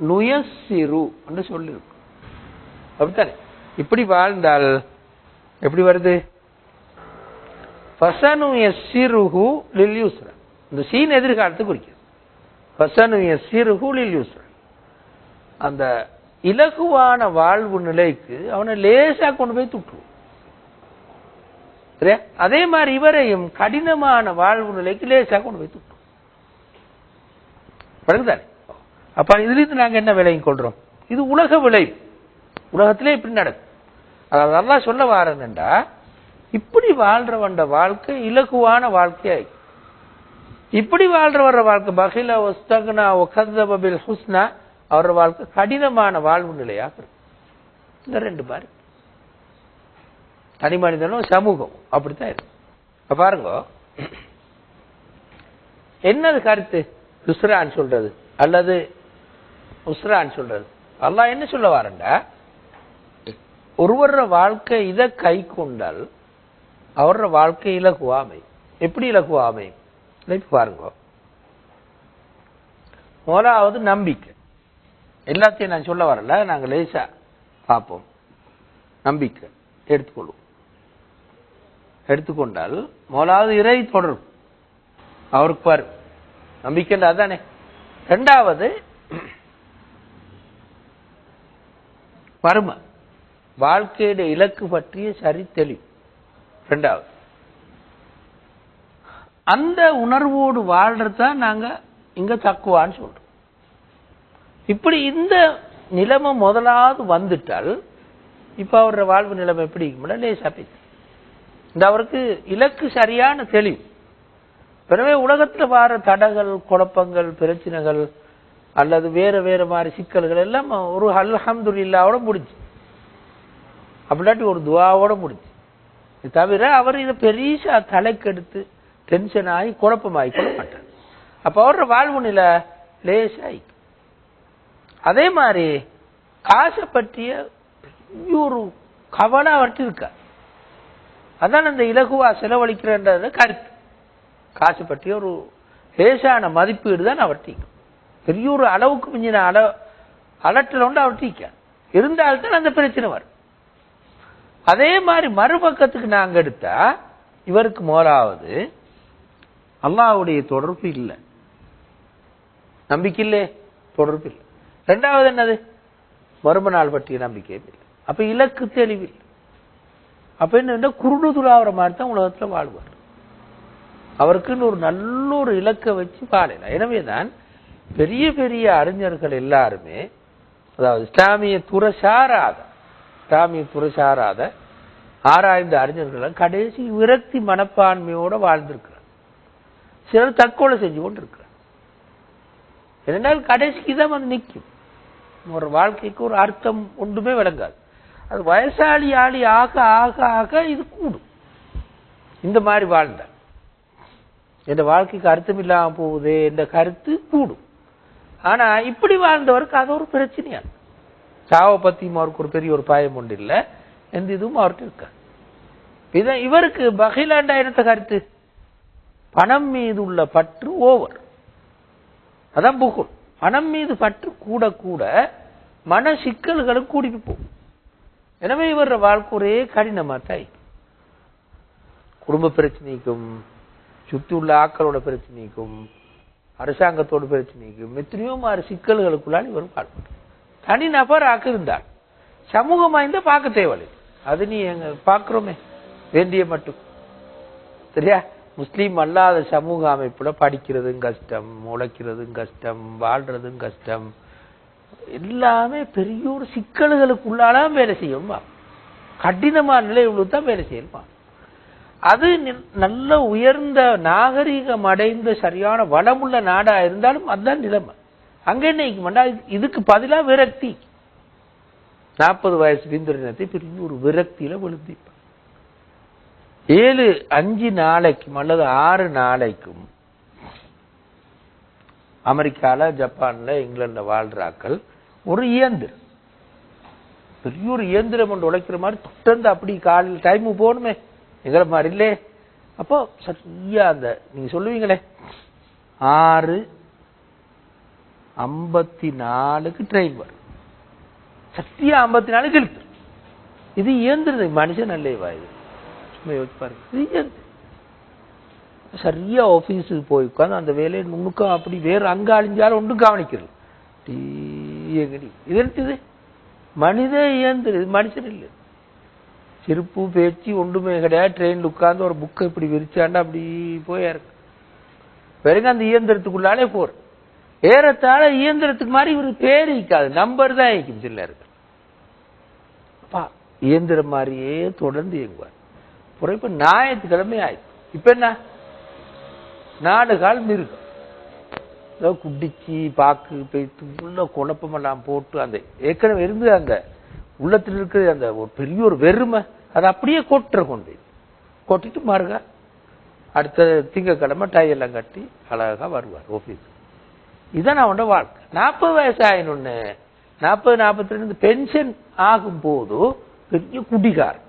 நுயசிறு என்று சொல்லியிருக்கு அப்படித்தானே? இப்படி வாழ்ந்தால் எப்படி வருது? ஃபசனு யஸ்ஸிருஹு லில் யூஸ்ரா இந்த சீன் எதிர்காலத்தை குறிக்கிறது. ஃபசனு யஸ்ஸிருஹு லில் யூஸ்ரா அந்த இலகுவான வாழ்வு நிலைக்கு அவனை லேசா கொண்டு போய் துட்டுருவோம் சரியா? அதே மாதிரி இவரையும் கடினமான வாழ்வு நிலைக்கு லேசா கொண்டு போய் துட்டுருவோம் பழகுதானே? அப்ப இதுலேருந்து நாங்க என்ன விலையும் கொள்றோம்? இது உலக விலை. உலகத்திலே இப்படி நடக்கும். அதாவது அல்லாஹ் சொல்ல வாரேன்டா இப்படி வாழ்றவன் வாழ்க்கை இலகுவான வாழ்க்கையாய் இப்படி வாழ்றவர வாழ்க்கை பகில ஒஸ்தகனா ஒகதபில் ஹுஸ்னா அவர வாழ்க்கை கடினமான வாழ்வு நிலையாக இருக்கும். இந்த ரெண்டு மாதிரி தனி மனிதனும் சமூகம் அப்படித்தான் இருக்கு. பாருங்க. என்னது கருத்து? உஸ்ரான்னு சொல்றது. அல்லது உஸ்ரான்னு சொல்றது. அல்லாஹ் என்ன சொல்ல வரண்ட? ஒருவர வாழ்க்கை இதை கை கொண்டால் அவர வாழ்க்கை இலகுவாமை எப்படி இலகுவாமை இப்ப பாருங்க. முதலாவது நம்பிக்கை. எல்லாத்தையும் நான் சொல்ல வரல நாங்க லேசா பார்ப்போம். நம்பிக்கை. எடுத்துக்கொள்வோம். எடுத்துக்கொண்டால் முதலாவது இறை தொடரும் அவருக்கு பாரு. நம்பிக்கைன்ற அதானே. ரெண்டாவது பரும. வாழ்க்கையோட இலக்கு பற்றிய சரி தெளிவு ரெண்டாவது. அந்த உணர்வோடு வாழ்றதுதான் நாங்க இங்க தக்குவான்னு சொல்றோம். இப்படி இந்த நிலைமை முதலாவது வந்துட்டால் இப்ப அவரோட வாழ்வு நிலைமை எப்படி இருக்கும்னா லேசா இந்த அவருக்கு இலக்கு சரியான தெளிவு. எனவே உலகத்துல வர தடங்கள் குழப்பங்கள் பிரச்சனைகள் அல்லது வேற வேற மாதிரி சிக்கல்கள் எல்லாம் ஒரு அல்ஹம்துலில்லாவோட முடிஞ்சு. அப்படிலாட்டி ஒரு துவாவோட முடிஞ்சு. இது தவிர அவர் இதை பெரிசா தலைக்கெடுத்து டென்ஷன் ஆகி குழப்பமாகி கொள்ள மாட்டார். அப்போ அவரோட வாழ்வு நிலை லேசாகி. அதே மாதிரி காசை பற்றிய பெரிய ஒரு கவலை அவர்கிட்ட இருக்கா? அதான் அந்த இலகுவா செலவழிக்கிறன்றது கருத்து. காசு பற்றிய ஒரு லேசான மதிப்பீடு தான் அவர்கிட்ட பெரிய ஒரு அளவுக்கு மிஞ்சின அள அலட்டல் உண்டு அவர்கிட்ட இருந்தால்தான் அந்த பிரச்சனை வரும். அதே மாதிரி மறுபக்கத்துக்கு நாங்க எடுத்தா இவருக்கு முதலாவது அல்லாவுடைய தொடர்பு இல்லை. நம்பிக்கை இல்லையே தொடர்பு இல்லை. ரெண்டாவது என்னது? மறும நாள் பற்றிய நம்பிக்கையும் இல்லை. அப்ப இலக்கு தெளிவில் அப்ப என்ன குருடு துளாவுற மாதிரி தான் உலகத்துல வாழ்வார். அவருக்குன்னு ஒரு நல்ல ஒரு இலக்கை வச்சு வாழலாம். எனவேதான் பெரிய பெரிய அறிஞர்கள் எல்லாருமே அதாவது இஸ்லாமிய துறசாராத இஸ்லாமிய துறசாராத ஆராய்ந்த அறிஞர்கள் கடைசி விரக்தி மனப்பான்மையோட வாழ்ந்திருக்கிறார். சிலர் தற்கொலை செஞ்சு கொண்டு இருக்கிறார் இரண்டால் கடைசிக்கு தான் வந்து நிற்கும். ஒரு வாழ்க்கைக்கு ஒரு அர்த்தம் ஒன்றுமே விளங்காது. அது வயசாளி ஆளி ஆக ஆக ஆக இது கூடும். இந்த மாதிரி வாழ்ந்தார். இந்த வாழ்க்கைக்கு அர்த்தம் இல்லாமல் போகுது இந்த கருத்து கூடும். ஆனா இப்படி வாழ்ந்தவருக்கு அது ஒரு பிரச்சனையா? சாவை பத்தியும் அவருக்கு ஒரு பெரிய ஒரு பாயம் உண்டு இல்லை. எந்த இதுவும் அவர்கிட்ட இருக்காது. இதான் இவருக்கு பகிலாண்டா என்னத்த கருத்து? பணம் மீது உள்ள பற்று ஓவர். அதான் புகுல். பணம் மீது பற்று கூட கூட மன சிக்கல்களும் கூடிட்டு போகும். எனவே இவர் வாழ்க்கை ஒரே கடினமா தாய் குடும்ப பிரச்சனைக்கும் சுத்தி உள்ள ஆக்களோட பிரச்சனைக்கும் அரசாங்கத்தோட பிரச்சனைக்கும் எத்தனையோ மாதிரி சிக்கல்களுக்குள்ளால் இவர் வாழ்வார் தனி நபர் இருந்தார். சமூகம் வாய்ந்த பார்க்க தேவையில்லை. அது நீ எங்க பாக்குறோமே வேண்டிய மட்டும். சரியா? முஸ்லீம் அல்லாத சமூக அமைப்புல படிக்கிறதும் கஷ்டம் உழைக்கிறதும் கஷ்டம் வாழ்றதும் கஷ்டம். எல்லாமே பெரிய ஒரு சிக்கல்களுக்குள்ளாலாம் வேலை செய்யுமா. கடினமான நிலை தான் வேலை செய்யணுமா? அது நி- நல்ல உயர்ந்த நாகரிகம் அடைந்த சரியான வளமுள்ள நாடா இருந்தாலும் அதுதான் நிலைமை. அங்க என்ன இருக்குமாண்டா, இதுக்கு பதிலா விரக்தி. நாற்பது வயசு விந்திரனத்தை பெரிய ஒரு விரக்தியில விழுந்திப்பான் ஏழு அஞ்சு நாளைக்கும் அல்லது ஆறு நாளைக்கும் அமெரிக்கால ஜப்பான்ல இங்கிலாந்துல வாழ்றாக்கள் ஒரு இயந்திரம். பெரிய ஒரு இயந்திரம் ஒன்று உழைக்கிற மாதிரி தொடர்ந்து அப்படி காலையில் டைமு போகணுமே. எங்களை மாதிரி இல்லை அப்போ சரியா அந்த நீங்க சொல்லுவீங்களே. ஆறு ஐம்பத்தி நாலுக்கு ட்ரெயின் வரும். சத்தியா ஐம்பத்தி நாலுக்கு இழுத்து. இது இயந்திரது மனுஷன் நல்லேவா இது சும்மா யோசிச்சு பாருங்க. இது இயந்திரம். சரியா ஆபீஸுக்கு போய் உட்காந்து அந்த வேலையை நுணுக்கம் அப்படி வேறு அங்க அழிஞ்சாலும் ஒன்றும் கவனிக்கிறது. டீ எங்கடி? இது? மனித இயந்திரம். இது மனுஷன் இல்லை. சிரிப்பு பேச்சு ஒன்றுமே கிடையாது. ட்ரெயினில் உட்காந்து ஒரு புக்கை இப்படி விரிச்சாண்டா அப்படி போய் இறக்கு. பிறகு அந்த இயந்திரத்துக்குள்ளாலே போர். ஏறத்தாழ இயந்திரத்துக்கு மாதிரி இவர் பேர் இருக்காது நம்பர் தான் இருக்கும் சில அப்பா இயந்திரம் மாதிரியே தொடர்ந்து இயங்குவார். அப்புறம் ஞாயிற்றுக்கிழமை ஆயிடுச்சு இப்போ என்ன? நாலு கால் மிருகம். ஏதோ குடிச்சு பாக்கு பேத்து உள்ள குழப்பமெல்லாம் போட்டு அந்த ஏற்கனவே இருந்து அந்த உள்ளத்தில் இருக்கிற அந்த ஒரு பெரிய ஒரு வெறுமை. அதை அப்படியே கொட்டுற கொண்டு. கொட்டிட்டு மாறுக. அடுத்த திங்கக்கிழமை டை எல்லாம் கட்டி அழகாக வருவார் ஆஃபீஸ் இதான் அவனோட வாழ்க்கை. நாற்பது வயசு ஆயினொன்னு நாற்பது நாற்பத்தி ரெண்டு பென்ஷன் ஆகும்போது பெரிய குடிகார்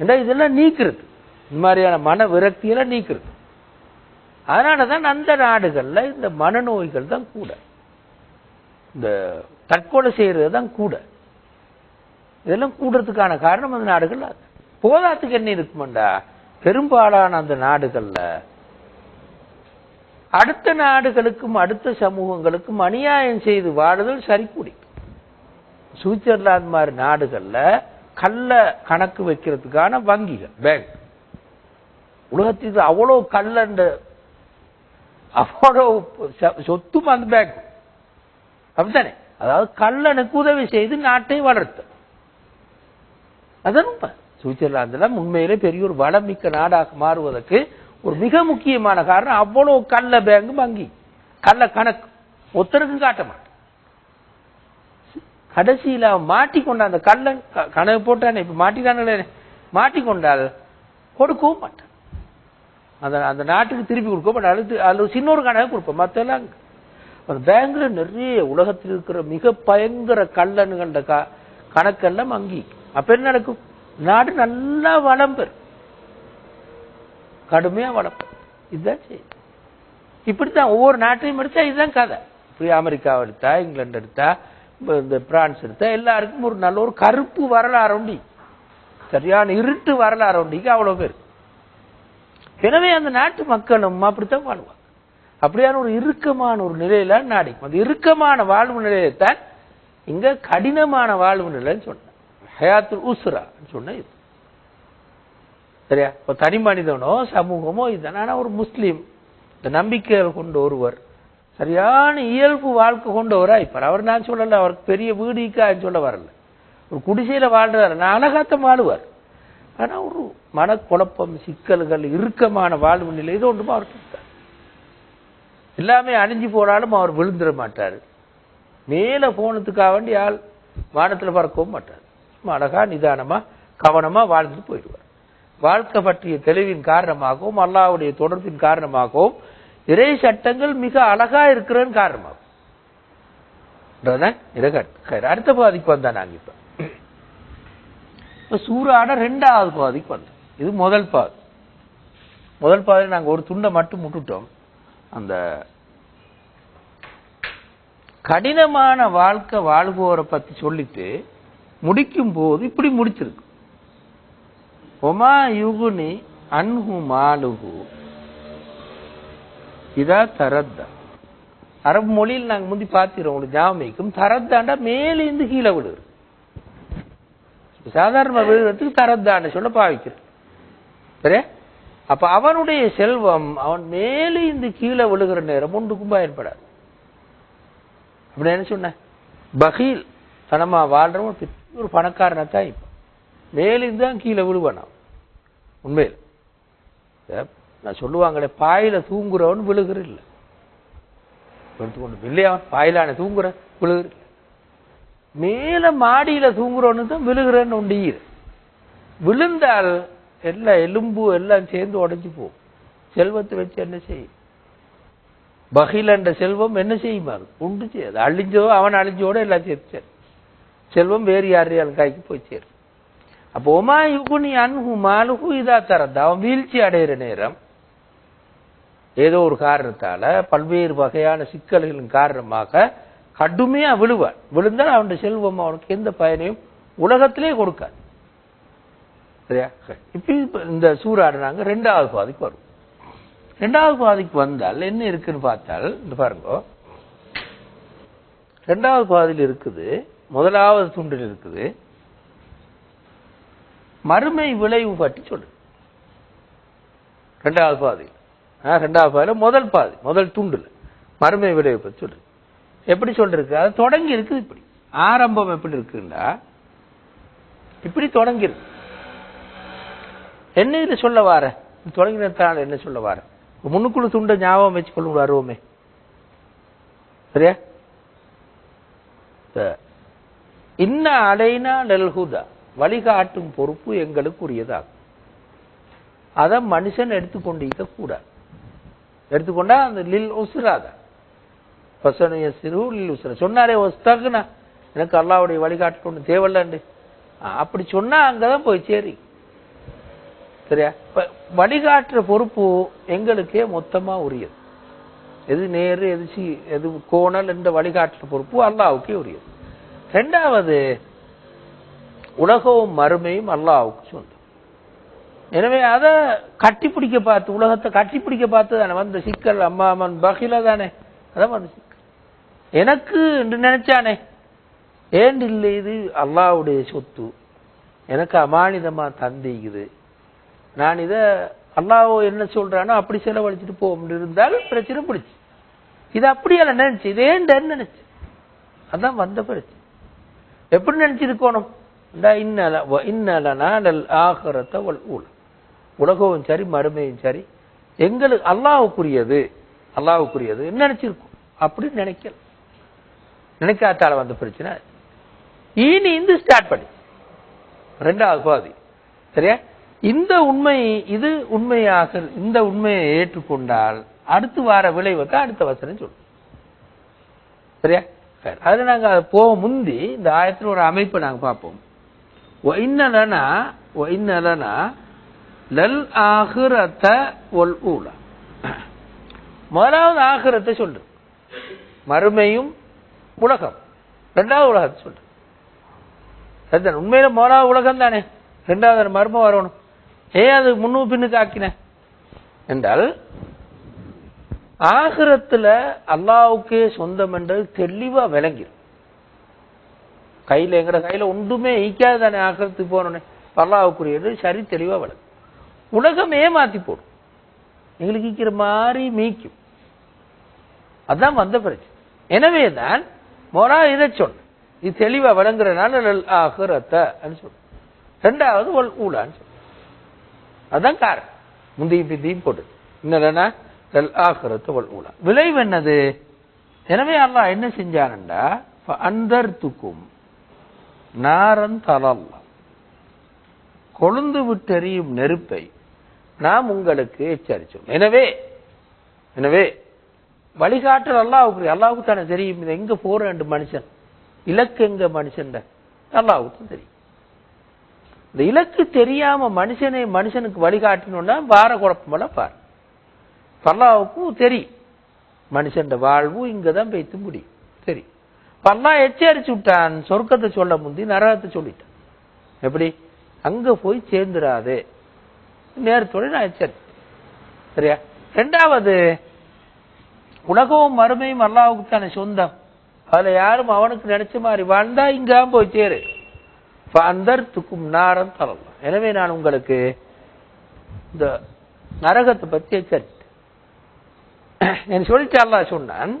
ஏன்னா இதெல்லாம் நீக்கிறது? இந்த மாதிரியான மன விரக்தியெல்லாம் நீக்கிறது. அதனாலதான் அந்த நாடுகளில் இந்த மனநோய்கள் தான் கூட. இந்த தற்கொலை செய்யறது தான் கூட. இதெல்லாம் கூடுறதுக்கான காரணம் அந்த நாடுகள் போதாத்துக்கு என்ன இருக்குமெண்டா? பெரும்பாலான அந்த நாடுகள்ல அடுத்த நாடுகளுக்கும் அடுத்த சமூகங்களுக்கும் அநியாயம் செய்து வாழுதல் சரிக்குடி சுவிட்சர்லாந்து மாதிரி நாடுகள்ல கல்ல கணக்கு வைக்கிறதுக்கான வங்கிகள் பேங்க் உலகத்துக்கு அவ்வளவு கல்லண்ட அவ்வளோ ச- சொத்தும் அந்த பேங்க் அப்படித்தானே? அதாவது கல்லனுக்கு உதவி செய்து நாட்டை வளர்த்து அதான் உண்மை சுவிட்சர்லாந்துல உண்மையிலே பெரிய ஒரு வளமிக்க நாடாக மாறுவதற்கு ஒரு மிக முக்கியமான காரணம் அவ்வளவு கள்ள பேங்க் வங்கி. கள்ள கணக்கு. ஒருத்தருக்கும் காட்ட மாட்டான். கடைசியில் அவன் மாட்டிக்கொண்ட அந்த கள்ளன் க- கணக்கு போட்டானே இப்ப மாட்டிட்டானே மாட்டிக்கொண்டால் கொடுக்கவும் மாட்டான். அந்த அந்த நாட்டுக்கு திருப்பி கொடுக்க மாட்டான். அது அதில் சின்ன ஒரு கணக்கு கொடுப்போம். மற்றெல்லாம் அந்த பேங்க்ல நிறைய உலகத்தில் இருக்கிற மிக பயங்கர கள்ளனுகண்ட க கணக்கெல்லாம் வங்கி. அப்ப என்ன நடக்கும்? நாடு நல்லா வளம் பெறும். கடுமையா வளம் பெறும். இதுதான் செய்யும் இப்படித்தான் ஒவ்வொரு நாட்டையும் எடுத்தா இதுதான் கதை. இப்படி அமெரிக்காவை எடுத்தா இங்கிலாந்து எடுத்தா இந்த பிரான்ஸ் எடுத்தா எல்லாருக்கும் ஒரு நல்ல ஒரு கருப்பு வரலாறு உண்டி. சரியான இருட்டு வரலாறு உண்டிக்கு அவ்வளவு பேர். எனவே அந்த நாட்டு மக்களும் அப்படித்தான் வாழ்வாங்க. அப்படியான ஒரு இறுக்கமான ஒரு நிலையில நாடிக்கும் அந்த இறுக்கமான வாழ்வு நிலையத்தான் இங்க கடினமான வாழ்வு நிலைன்னு சொன்னேன் ஹயாத்துல் உஸ்ரா சொன்ன இது. சரியா? இப்போ தனி மனிதனோ சமூகமோ இதுதான். ஆனால் ஒரு முஸ்லீம் இந்த நம்பிக்கைகள் கொண்ட ஒருவர் சரியான இயல்பு வாழ்க்கை கொண்டவரா இப்ப அவர் நான் சொல்லலை அவருக்கு பெரிய வீடுக்கான்னு சொல்ல வரல. ஒரு குடிசையில் வாழ்றாரு நான் அழகாத்தம் வாழுவார் ஆனால் ஒரு மனக்குழப்பம் சிக்கல்கள் இறுக்கமான வாழ்வு நிலை இது ஒன்றுமா அவருக்கு இருக்கார் எல்லாமே அழிஞ்சு போனாலும் அவர் விழுந்துட மாட்டார். மேலே போனதுக்காக வேண்டி ஆள் வானத்தில் பறக்கவும் மாட்டார். அழகா நிதானமா கவனமா வாழ்ந்துட்டு போயிடுவார். வாழ்க்கை பற்றிய தெளிவின் காரணமாகவும் அல்லாவுடைய தொடர்பின் காரணமாகவும் இறை சட்டங்கள் மிக அழகா இருக்கிறன்னு காரணமாகும். அடுத்த பாதிக்கு வந்தா நாங்க இப்ப. இப்ப சூறாட ரெண்டாவது பாதிக்கு வந்தோம் இது முதல் பாதி. முதல் பாதையில் நாங்க ஒரு துண்டை மட்டும் முட்டுட்டோம். அந்த கடினமான வாழ்க்கை வாழ்வோரை பத்தி சொல்லிட்டு முடிக்கும் போது இப்படி முடிச்சிருக்கு. ஒமா யுகுனி அன்ஹு மாலுகு இதா தரத்தா. அரபு மொழியில் நாங்க முந்தி பார்த்திரோம் உங்களுக்கு ஞாபகம் தரத்தாண்டா மேலேந்து கீழே விடுது சாதாரண விழுறதுக்கு தரத்தாண்ட சொல்ல பாவிக்கிறேன் சரியா அப்ப அவனுடைய செல்வம் அவன் மேலே இந்த கீழே விழுகிற நேரம் ஒன்றுக்கும் பயன்படாது. அப்படி என்ன சொன்ன? பகீல் தனமா வாழ்றவன் பெரிய ஒரு பணக்காரனை தான் மேலிருந்து தான் கீழே விழுவான் உண்மையில். ஏ, நான் சொல்லுவாங்களே பாயில தூங்குறவன் விழுகிற இல்ல எடுத்துக்கொண்டு இல்லையாவன் பாயிலான தூங்குற விழுகிற மேல மாடியில தூங்குறவனு தான் விழுகிறன்னு ஒன்று விழுந்தால் எல்லா எலும்பு எல்லாம் சேர்ந்து உடைஞ்சு போகும். செல்வத்தை வச்சு என்ன செய்யும்? பகிலண்ட செல்வம் என்ன செய்யுமா அது? உண்டு செய்யாது. அழிஞ்சோ அவன் அழிஞ்சோட எல்லாம் சேர்த்து. செல்வம் வேறு யாரையால் காய்க்கு போய் சேரும். அப்போ ஒமா யுகுனி அன்ஹு மாலுகு இதா தரது? அவன் வீழ்ச்சி அடைகிற நேரம் ஏதோ ஒரு காரணத்தால பல்வேறு வகையான சிக்கல்களின் காரணமாக கடுமையா விழுவான். விழுந்தால் அவனுடைய செல்வம் அவனுக்கு எந்த பயனையும் உலகத்திலே கொடுக்காது. சரியா? இப்ப இப்ப இந்த சூறாடுனாங்க ரெண்டாவது பாதிக்கு வரும் ரெண்டாவது பாதிக்கு வந்தால் என்ன இருக்குன்னு பார்த்தால் இந்த பாருங்க ரெண்டாவது பாதியில் இருக்குது முதலாவது துண்டில் இருக்குது. மறுமை விளைவு பற்றி சொல்லு. ரெண்டாவது பாதி. ரெண்டாவது பாதையில் முதல் பாதி முதல் துண்டில். மறுமை விளைவு பற்றி சொல்லு. எப்படி சொல்லிருக்கு? அது தொடங்கி இருக்குது இப்படி. ஆரம்பம் எப்படி இருக்குன்னா இப்படி தொடங்கிருக்கு என்ன இது சொல்ல வார? தொடங்கினத்தால் என்ன சொல்ல வார? முன்னுக்குள்ள துண்டை ஞாபகம் வச்சுக்கொள்ள வருவோமே சரியா? சரி. இன்ன அலைனா நெல்ஹுதா வழிகாட்டும் பொறுப்பு எங்களுக்கு உரியதாகும் அதை மனுஷன் எடுத்துக்கொண்டிருக்க கூடாது. எடுத்துக்கொண்டா அந்த லில் உசுராத பசனைய சிறு லில் உசுரா சொன்னாரே ஒஸ்தகுனா எனக்கு அல்லாவுடைய வழிகாட்டு கொண்டு தேவையில்லண்டு அப்படி சொன்னா அங்கதான் போய் சேரி. சரியா? வழிகாட்டுற பொறுப்பு எங்களுக்கே மொத்தமா உரியது. எது நேரு எது எது கோணல் என்ற வழிகாட்டுற பொறுப்பு அல்லாவுக்கே உரியது. ரெண்டாவது உலகവും மறுமையும் அல்லாவுக்கு சொந்தம். எனவே அதை கட்டிப்பிடிக்க பார்த்து உலகத்தை கட்டிப்பிடிக்க பார்த்து தானே வந்த சிக்கல் அம்மா அம்மன் பகில தானே அதான் வந்த சிக்கல். எனக்கு என்று நினைச்சானே ஏன் இல்லை இது? அல்லாவுடைய சொத்து. எனக்கு அமானிதமா தந்திக்குது. நான் இதை அல்லாஹ் என்ன சொல்றானோ அப்படி செலவழிச்சிட்டு போக இருந்தால் பிரச்சனை பிடிச்சி. இது அப்படியெல்லாம் நினைச்சு இது ஏன் நினைச்சு? அதான் வந்த பிரச்சனை. எப்படி நினைச்சிருக்கணும்? இந்த இன்னல உலகவும் சரி மறுமையும் சரி. எங்களுக்கு அல்லாவுக்குரியது அல்லாவுக்குரியது நினைச்சிருக்கும்? அப்படின்னு நினைக்கல. நினைக்காத்தால வந்த பிரச்சனை. இனி இந்து ஸ்டார்ட் பண்ணி. ரெண்டாவது பாதி சரியா? இந்த உண்மை இது உண்மையாக இந்த உண்மையை ஏற்றுக்கொண்டால் அடுத்து வார விளைவை தான் அடுத்த வசனம் சொல்லும். சரியா? சரி அதுல நாங்க அது போக முந்தி இந்த ஆயத்தில் ஒரு அமைப்பை நாங்க பார்ப்போம். ஒ இன்னலனா ஒ இன்னலனா லல் ஆகிரத்த ஒல் ஊல. முதலாவது ஆகிரத்தை சொல்லு மறுமையும் உலகம். ரெண்டாவது உலகத்தை சொல்லு சரிதான் உண்மையில முதலாவது உலகம் தானே? ரெண்டாவது மர்மம் வரணும். ஏன் அது முன்னும் பின்னுக்கு ஆக்கின என்றால் ஆகிரத்துல அல்லாவுக்கே சொந்தம் என்றது தெளிவா விளங்கிடும் கையில எங்கட கையில ஒன்றுமே ஈக்காது தானே ஆகிரத்துக்கு போனோடனே அல்லாவுக்குரியது சரி தெளிவா விளங்கும். உலகம் ஏமாத்தி போடும். எங்களுக்கு ஈக்கிற மாதிரி மீக்கும். அதான் வந்த பிரச்சனை. எனவே தான் மொரா இதை சொன்ன இது தெளிவா விளங்குறதுனால லல் ஆகிரத்தை சொன்ன ரெண்டாவது ஊழான்னு ஊலான்னு சொன்ன அதான் காரணம். முந்தையும் பிந்தையும் போட்டு இன்னும் ஊலா. விளைவு என்னது? எனவே அல்லாஹ் என்ன செஞ்சான்டா அந்தர்த்துக்கும் நாரன் தலல்லா. கொழுந்து விட்டெறியும் நெருப்பை நாம் உங்களுக்கு எச்சரிச்சோம் எனவே எனவே வழிகாட்டல் அல்லாவுக்கு அல்லாவுக்கு தானே தெரியும் இது எங்க போற மனுஷன். இலக்கு எங்க மனுஷன் அல்லாவுக்கு தெரியும். இந்த இலக்கு தெரியாம மனுஷனை மனுஷனுக்கு வழிகாட்டணும்னா பார குழப்பமெல்லாம் பாரு பல்லாவுக்கும் தெரியும் மனுஷன் வாழ்வு இங்கதான் பெய்த்து முடியும் சரி பல்லா எச்சரிச்சு விட்டான் சொர்க்கத்தை சொல்ல முந்தி நரகத்தை சொல்லிட்டான். எப்படி? அங்க போய் சேர்ந்துடாதே நேரத்தோட நான் எச்சரித்தேன் சரியா? ரெண்டாவது உலகமும் மறுமையும் அல்லாவுக்கு தானே சொந்தம். அதுல யாரும் அவனுக்கு நினைச்ச மாதிரி வாழ்ந்தா இங்கே போய் சேரு. அந்தர்த்துக்கும் நாரம் தரலாம் எனவே நான் உங்களுக்கு இந்த நரகத்தை பத்தி எச்சரித்தேன் என் சொல்லிட்டு அல்லாஹ் சொன்னான்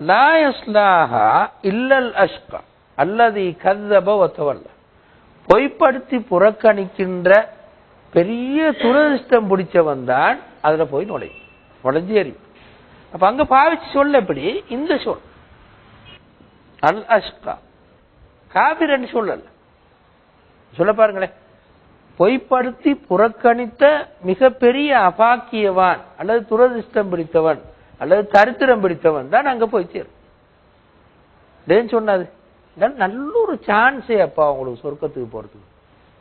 லா யஸ்லாஹா இல்லல் அஷ்கா அல்லது கதப ஒத்தவல்ல பொய்ப்படுத்தி புறக்கணிக்கின்ற பெரிய துரதிருஷ்டம் பிடிச்சவன் தான் அதில் போய் நுழையும் நுழைஞ்சு எறியும் அப்போ அங்கே பாவிச்சு சொல்ல எப்படி இந்த சொல் அல் அஷ்கா காபிரன்னு சொல்லல சொல்ல பாருங்களேன் பொய்ப்படுத்தி புறக்கணித்த மிகப்பெரிய அபாக்கியவான் அல்லது துரதிருஷ்டம் பிடித்தவன் அல்லது தரித்திரம் பிடித்தவன் தான் அங்க போய் சேரும். டேன்னு சொன்னது இதான் நல்ல ஒரு சான்ஸே அப்பா உங்களுக்கு சொர்க்கத்துக்கு போறதுக்கு.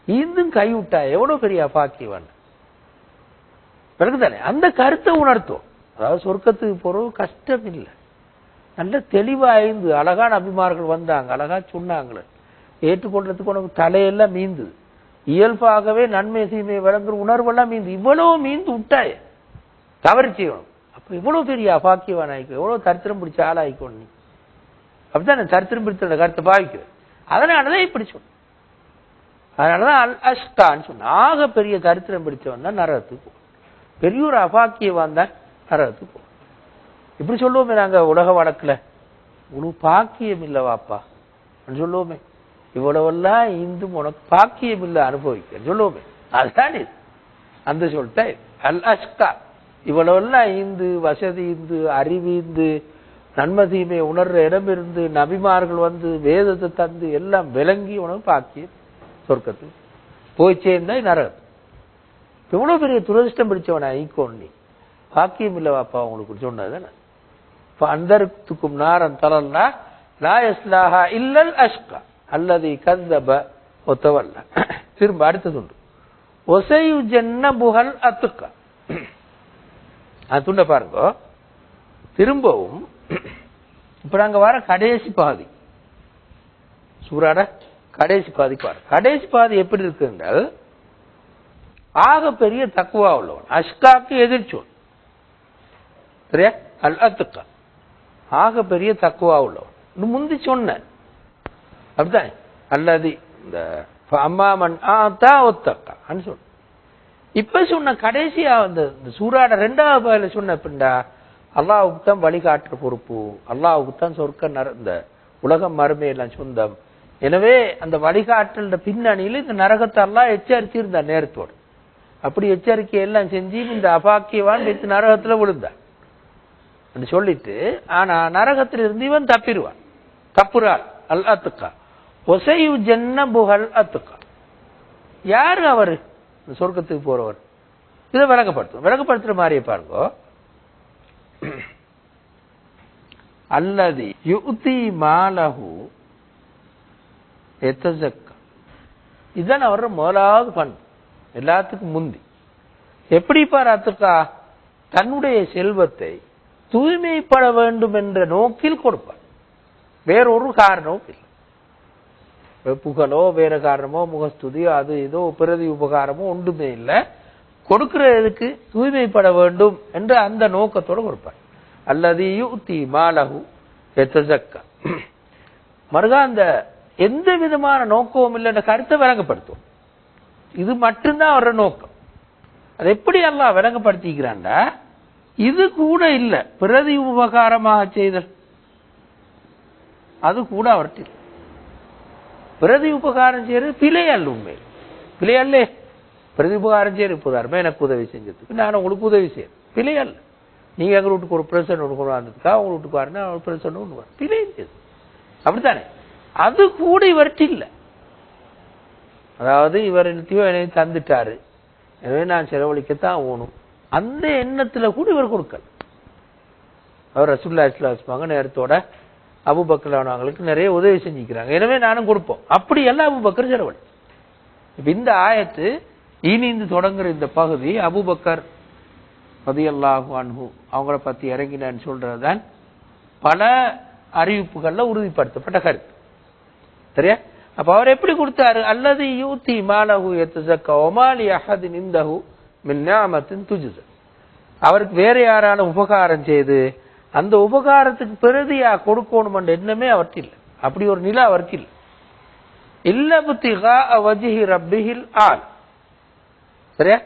இந்தும் கைவிட்டா எவ்வளவு பெரிய அபாக்கியவான்? பிறகு தானே அந்த கருத்தை உணர்த்தும் அதாவது சொர்க்கத்துக்கு போறது கஷ்டம் இல்லை. நல்ல தெளிவாய்ந்து அழகான அபிமார்கள் வந்தாங்க அழகா சொன்னாங்களே. ஏற்றுக்கொள்றதுக்கு உனக்கு தலையெல்லாம் மீந்துது. இயல்பாகவே நன்மை தீமை விளங்குற உணர்வெல்லாம் மீந்து இவ்வளவு மீந்து விட்டாய். தவறு செய்யணும். அப்ப இவ்வளவு பெரிய அபாக்கியவான் ஆயிக்கோ எவ்வளவு தரித்திரம் பிடிச்ச ஆளாயிக்கோ நீ? அப்படிதான் தரித்திரம் பிடித்த கருத்தை பாவிக்கிறேன் அதனாலதான் இப்படி சொன்ன. அதனாலதான் அல் அஷ்கான்னு சொன்ன. ஆக பெரிய தரித்திரம் பிடிச்சவன் தான் நரகத்துக்கு பெரிய ஒரு அபாக்கியவான் தான் நரகத்துக்கு இப்படி சொல்லுவோமே நாங்க உலக வழக்குல. உனக்கு பாக்கியம் இல்லவாப்பா. அப்படின்னு சொல்லுவோமே. இவ்வளவெல்லாம் இந்து உனக்கு பாக்கியம் இல்ல அனுபவிக்க. சொல்லுவோமே. அதுதான் இது. அந்த சொல்லிட்ட அல் அஷ்கா. இவ்வளவெல்லாம் இந்து வசதி இந்து அறிவு இந்து நன்மை தீமை உணர்ற இடம் இருந்து நபிமார்கள் வந்து வேதத்தை தந்து எல்லாம் விளங்கி உனக்கு பாக்கியம் சொர்க்கத்துக்கு. போய் சேர்ந்தா நரகம். எவ்வளவு பெரிய துரதிருஷ்டம் பிடிச்சவனா ஐக்கோன் நீ? பாக்கியம் இல்லவாப்பா உங்களுக்கு சொன்னதுதானே அந்தருத்துக்கும் நாரன் தலல்லா லா யஸ்லாஹா இல்லல் அஷ்கா. அல்லது கந்தப ஒத்தவல்ல. திரும்ப அடுத்தது உண்டு. ஒசையு ஜென்ன புகழ் அத்துக்கா. அது துண்ட பாருங்க. திரும்பவும் இப்ப நாங்க வர கடைசி பாதி. சூறாட கடைசி பாதி பாரு. கடைசி பாதி எப்படி இருக்கு என்றால் ஆக பெரிய தக்குவா உள்ளவன் அஷ்காக்கு எதிர்ச்சோன். சரியா? அல் அத்துக்கா. ஆக பெரிய தக்குவா உள்ளவன். இன்னும் முந்தி சொன்ன அப்படிதான் அல்லது இந்த அம்மாமன் ஆத்தா ஒத்தக்கா சொன்ன இப்ப சொன்ன கடைசியா அந்த இந்த சூறாட ரெண்டாவது பாயில சொன்ன பிண்டா அல்லாவுக்கு தான் வழிகாட்டுற பொறுப்பு அல்லாவுக்கு தான் சொர்க்க நடந்த இந்த உலகம் மறுமையெல்லாம் சொந்தம். எனவே அந்த வழிகாட்டல பின்னணியில் இந்த நரகத்தை எல்லாம் எச்சரித்திருந்தா நேரத்தோடு. அப்படி எச்சரிக்கை எல்லாம் செஞ்சு இந்த அபாக்கியவான் வைத்து நரகத்துல விழுந்தான். சொல்லிட்டு ஆனா நரகத்திலிருந்து இவன் தப்பிடுவான். தப்புறாள் அல் ஒசையு ஜென்ன புகழ் அத்துக்கா. யாரு அவர்? இந்த சொர்க்கத்துக்கு போறவர். இதை விளக்கப்படுத்தும். விளக்கப்படுத்துற மாதிரியே பாருங்க. அல்லது யுக்தி மாலகு எத்தசக்கா. இதுதான் அவர முதலாவது பண்பு. எல்லாத்துக்கும் முந்தி. எப்படி பாராத்துக்கா தன்னுடைய செல்வத்தை தூய்மைப்பட வேண்டும் என்ற நோக்கில் கொடுப்பார். வேறொரு காரணமும் இல்லை. புகழோ வேற காரணமோ முகஸ்துதியோ அது ஏதோ பிரதி உபகாரமோ ஒன்றுமே இல்லை. கொடுக்கிறதுக்கு தூய்மைப்பட வேண்டும் என்ற அந்த நோக்கத்தோடு கொடுப்பார். அல்லது யுத்தி மாலகு எத்தசக்கா. மறுகா அந்த எந்த விதமான நோக்கமும் இல்லை என்ற கருத்தை விளங்கப்படுத்தும். இது மட்டும்தான் அவரோட நோக்கம். அது எப்படி எல்லாம் விளங்கப்படுத்திக்கிறான்டா? இது கூட இல்லை. பிரதி உபகாரமாக செய்தல். அது கூட அவர்கிட்ட பிரதி உபகாரம் செய்யறது பிழை அல்ல உண்மை. பிழை அல்லே பிரதி உபகாரம் செய்யறது இப்போதாருமே எனக்கு உதவி செஞ்சதுக்கு. நான் உங்களுக்கு உதவி செய்யறேன். பிழை அல்ல நீங்கள் எங்கள் வீட்டுக்கு ஒரு பிரசன் ஒன்று கொண்டு வந்ததுக்கா வீட்டுக்கு வரணும் ஒரு பிரசன் ஒன்று வரும் பிழை இல்லை அப்படித்தானே? அது கூட இவர்கிட்ட இல்லை. அதாவது இவர் என்னத்தையோ என்னை தந்துட்டாரு. எனவே நான் செலவழிக்கத்தான் ஓணும். அந்த எண்ணத்துல கூட இவர் கொடுக்கல. அவர் ரசுல்லா இஸ்லாஸ்மாங்க நேரத்தோட அபுபக்கரானவங்களுக்கு நிறைய உதவி செஞ்சுக்கிறாங்க. எனவே நானும் கொடுப்போம். அப்படி எல்லாம் அபுபக்கர் செலவழி. இப்ப இந்த ஆயத்து இனிந்து தொடங்குற இந்த பகுதி அபுபக்கர் பதியல்லாஹு அன்ஹு அவங்கள பத்தி இறங்கினான்னு சொல்றதுதான் பல அறிவிப்புகள்ல உறுதிப்படுத்தப்பட்ட கருத்து. சரியா? அப்ப அவர் எப்படி கொடுத்தாரு? அல்லது யூத்தி மாலகு எத்தசக்க ஒமாலி அஹதின் இந்தஹு மின் நியாமத்தின் துஜுது அவருக்கு வேற யாரான உபகாரம் செய்து அந்த உபகாரத்துக்கு பிரதியா கொடுக்கணும் என்ற எண்ணமே அவருக்கு இல்லை. அப்படி ஒரு நிலை அவருக்கு இல்லை. இல்லபுத்திகா வஜிஹி ரப்பிஹில் ஆல். சரியா?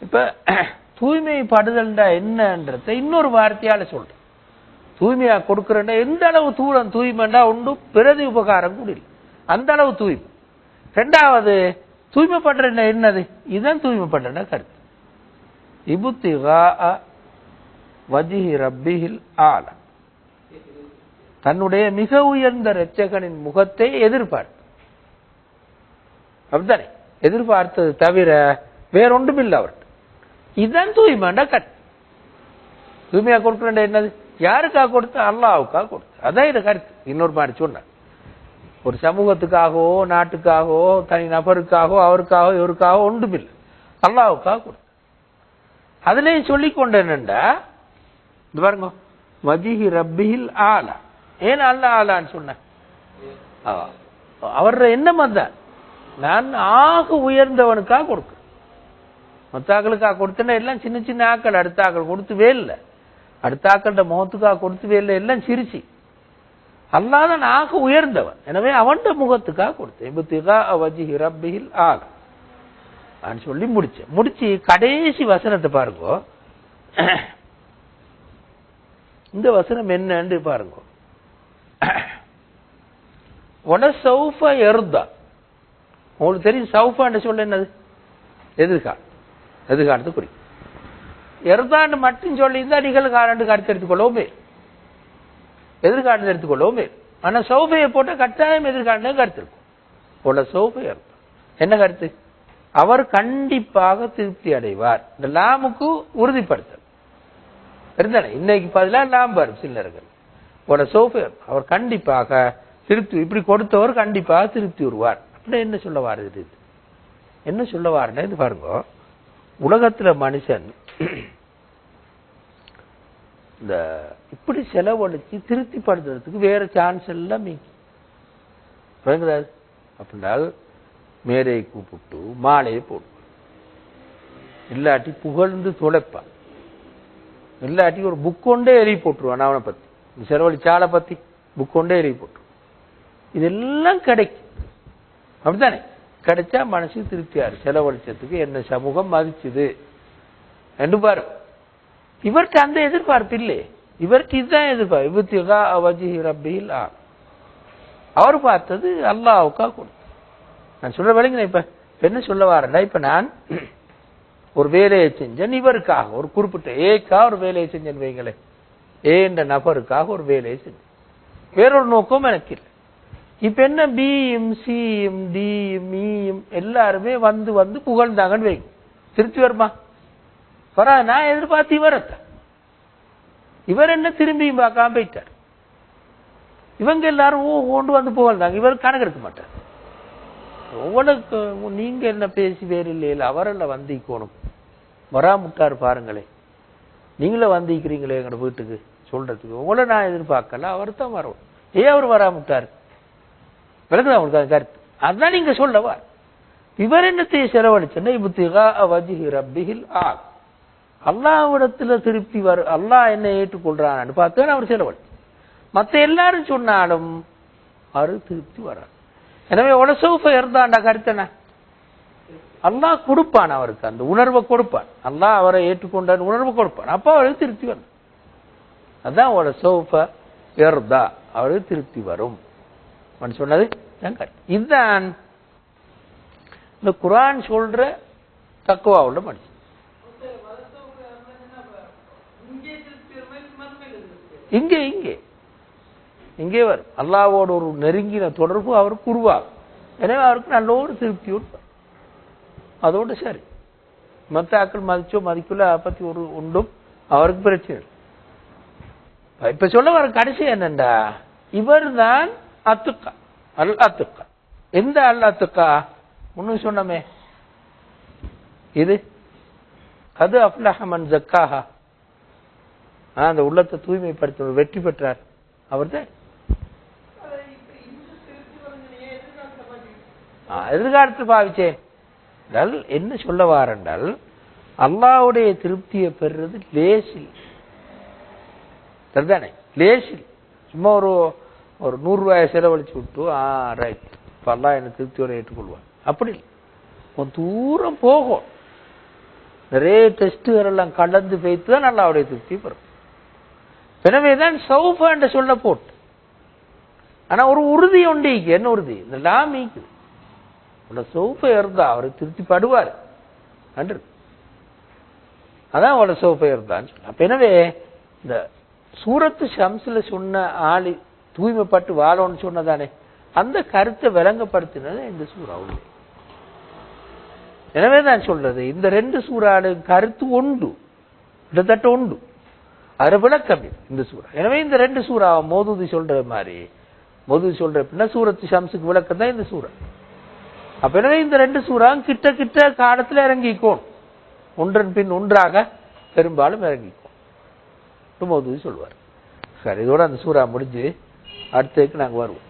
இப்ப தூய்மைப்படுதல்டா என்னன்றத இன்னொரு வார்த்தையால சொல்றேன். தூய்மையா கொடுக்கிறேன்டா எந்த அளவு தூரம் தூய்மைண்டா உண்டு? பிரதி உபகாரம் கூட இல்லை. அந்த அளவு தூய்மை. ரெண்டாவது தூய்மைப்படுற என்னது? இதுதான் தூய்மை தூய்மைப்படுற கருத்து. இபுத்திகா வஜிஹி ரப்பிஹில் ஆல. தன்னுடைய மிக உயர்ந்த இரட்சகனின் முகத்தை எதிர்பார்த்து அப்படித்தானே எதிர்பார்த்தது தவிர வேறொன்றும் இல்லை அவர்கிட்ட இதுதான் தூய்மைண்டா கட் தூய்மையா கொடுக்கிறேன் என்னது? யாருக்கா கொடுத்த? அல்லாவுக்கா கொடுத்த. அதான் இது கருத்து. இன்னொரு மாதிரி சொன்ன ஒரு சமூகத்துக்காகவோ நாட்டுக்காகவோ தனி நபருக்காகவோ அவருக்காகவோ இவருக்காகவோ ஒன்றுமில்லை. அல்லாவுக்காக கொடுத்த. அதுலேயும் சொல்லிக்கொண்டேன்டா இது பாருங்க. வஜிஹி ரப்பிஹில் ஆலா. ஏன் அல்ல ஆலான்னு சொன்ன? அவர் எண்ணம் அதான் நான் ஆக உயர்ந்தவனுக்காக கொடுக்க. மத்தாக்களுக்காக கொடுத்தேன்னா எல்லாம் சின்ன சின்ன ஆக்கள் அடுத்த ஆக்கள் கொடுத்துவே இல்லை. அடுத்த ஆக்கள்கிட்ட முகத்துக்காக கொடுத்துவே இல்லை எல்லாம் சிரிச்சு. அல்லாதான் ஆக உயர்ந்தவன். எனவே அவன்கிட்ட முகத்துக்காக கொடுத்தேன். இபுத்திகா ரப்பிஹில் ஆலா. நான் சொல்லி முடிச்சேன். முடிச்சு கடைசி வசனத்தை பாருங்க. இந்த வசனம் என்னன்னு பாருங்க. சௌஃப எருதா. உங்களுக்கு தெரியும் சௌஃபான்னு சொல்ல என்னது? எதிர்காலம் எதிர்காலத்து குறி. எருதான்னு மட்டும் சொல்லியிருந்தா நிகழ்காலண்டு கருத்து எடுத்துக்கொள்ளவுமே எதிர்காலத்தை எடுத்துக்கொள்ளவுமே ஆனா சௌஃபையை போட்ட கட்டாயம் எதிர்காலம் கருத்து இருக்கும். உள்ள சௌஃபை எருதா. என்ன கருத்து? அவர் கண்டிப்பாக திருப்தி அடைவார். இந்த லாமுக்கு உறுதிப்படுத்தல். இருந்தானே? இன்னைக்கு பதிலாக லாம்பர் சில்லர்கள் உட சோஃபியர் அவர் கண்டிப்பாக திருப்தி இப்படி கொடுத்தவர் கண்டிப்பாக திருப்தி வருவார் அப்படின்னு என்ன சொல்ல வாருது இது? என்ன சொல்ல வாருன்னா இது பாருங்க. உலகத்துல மனுஷன் இந்த இப்படி செலவழிச்சு திருப்திப்படுத்துறதுக்கு வேற சான்ஸ் எல்லாம் மீக்கி. விளங்குறாரு அப்படின்னால் மேரையை கூப்பிட்டு மாலையை போடுவான் இல்லாட்டி புகழ்ந்து துளைப்பான் இல்லாட்டி ஒரு புக் கொண்டே எழுதி போட்டுருவான் அவனை பத்தி. இந்த செலவழிச்சாலை பத்தி புக் கொண்டே எழுதி போட்டுருவான். இதெல்லாம் கிடைக்கும். அப்படித்தானே? கிடைச்சா மனசு திருப்தியாரு செலவழிச்சதுக்கு என்ன சமூகம் மதிச்சுது. என்று பாரு. இவர்கிட்ட அந்த எதிர்பார்ப்பு இல்லை. இவருக்கு இதுதான் எதிர்பார்ப்பு. இவத்திகா அவஜி ரப்பில் ஆ. அவர் பார்த்தது அல்லாவுக்கா கொடுத்து நான் சொல்ற விளங்கின இப்ப என்ன சொல்ல வரேன்டா இப்ப நான் ஒரு வேலையை செஞ்சேன் இவருக்காக. ஒரு குறிப்பிட்ட ஏக்கா ஒரு வேலையை செஞ்சேன் வைங்களேன். ஏ என்ற நபருக்காக ஒரு வேலையை செஞ்சேன். வேறொரு நோக்கம் எனக்கு இல்லை. இப்ப என்ன பியும் சியும் டியும் மீயும் எல்லாருமே வந்து வந்து புகழ்ந்தாங்கன்னு வைங்க. திருச்சி வருமா? வரா நான் எதிர்பார்த்து இவரத்த இவர் என்ன திரும்பியும் பார்க்காம போயிட்டார். இவங்க எல்லாரும் ஓ கொண்டு வந்து புகழ்ந்தாங்க. இவர் கணக்கெடுக்க மாட்டார். உங்களுக்கு நீங்க என்ன பேசி வேறு இல்லையில அவரெல்லாம் வந்திக்கணும். வராமுட்டார் பாருங்களே. நீங்களும் வந்திக்கிறீங்களே எங்க வீட்டுக்கு சொல்றதுக்கு. உங்களை நான் எதிர்பார்க்கல அவர் தான் வரும் ஏன் அவர் வராமுட்டார்? விளக்குதா உங்களுக்கு அது கருத்து? அதான் நீங்க சொல்லவா இவர் என்னத்தை செலவழிச்சுன்னா இபுத்திகா வஜிஹி ரப்பிஹில் ஆ அல்லாவிடத்துல திருப்தி வர அல்லாஹ் என்ன ஏற்றுக்கொள்றான்னு பார்த்தேன் அவர் செலவழி மற்ற எல்லாரும் சொன்னாலும் அவர் திருப்தி வரார் எனவே உலசௌஃப இருந்தாண்டா கருத்தன அல்லாஹ் கொடுப்பான் அவருக்கு. அந்த உணர்வை கொடுப்பான். அல்லாஹ் அவரை ஏற்றுக்கொண்ட உணர்வை கொடுப்பான். அப்ப அவருக்கு திருப்தி வரும். அதான் உலசௌஃப இருந்தா அவருக்கு திருப்தி வரும். சொன்னது இதுதான் இந்த குரான் சொல்ற தக்குவா உள்ள மனுஷன். இங்கே இங்கே. இங்கே வரும் அல்லாவோட ஒரு நெருங்கின தொடர்பு அவருக்கு உருவாகும். எனவே அவருக்கு நல்ல ஒரு திருப்தி உண்டு. அதோட சரி. மத்தாக்கள் மதிச்சோ மதிக்கல அதை பத்தி ஒரு உண்டும் அவருக்கு பிரச்சனை இப்ப சொல்ல வர கடைசி என்னண்டா? இவர் தான் அத்துக்கா. அல் அத்துக்கா. எந்த அல் அத்துக்கா? முன்னு சொன்னமே. இது. அது அப்லஹமன் ஜக்காஹா. அந்த உள்ளத்தை தூய்மைப்படுத்த வெற்றி பெற்றார். அவர் தான் எதிர்காலத்தில் பாவிச்சேன் என்ன சொல்ல வாரென்றால் அல்லாவுடைய திருப்தியை பெறுறது லேசில். சரிதானே? லேசில். சும்மா ஒரு ஒரு நூறு ரூபாய் செலவழிச்சு விட்டு ஆ ரைட் இப்போ அல்லா என்னை திருப்தியோட ஏற்றுக்கொள்வான். அப்படி கொஞ்சம் தூரம் போகும். நிறைய டெஸ்ட்டுகள் எல்லாம் கலந்து வைத்து தான் அல்லாவுடைய திருப்தி பெறும். எனவே தான் சௌஃபா என்ற சொல்ல போட்டு. ஆனா ஒரு உறுதி உண்டு என்ன உறுதி? இந்த லாம் ஈக்குது உள்ள சோப்பை இருந்தா அவர் திருப்தி படுவார் அன்று அதான் அவளை சௌஃப இருந்தான்னு அப்ப எனவே இந்த சூரத்து ஷம்ஸில் சொன்ன ஆளி தூய்மைப்பட்டு வாழணும்னு சொன்னதானே அந்த கருத்தை விளங்கப்படுத்தினது இந்த சூறா எனவே தான் சொல்றது இந்த ரெண்டு சூறாடு கருத்து உண்டு. கிட்டத்தட்ட உண்டு. அது விளக்கம் இந்த சூறா. எனவே இந்த ரெண்டு சூறாவை மோதுதி சொல்ற மாதிரி மோதுதி சொல்ற அப்படின்னா சூரத்து ஷம்ஸுக்கு விளக்கம் தான் இந்த சூறா. அப்ப எனவே இந்த ரெண்டு சூறாவும் கிட்ட கிட்ட காலத்தில் இறங்கிக்கும். ஒன்றன் பின் ஒன்றாக பெரும்பாலும் இறங்கிக்கும். மௌதூதி சொல்லுவார் சரி இதோட அந்த சூறா முடிஞ்சு அடுத்ததுக்கு நாங்கள் வருவோம்.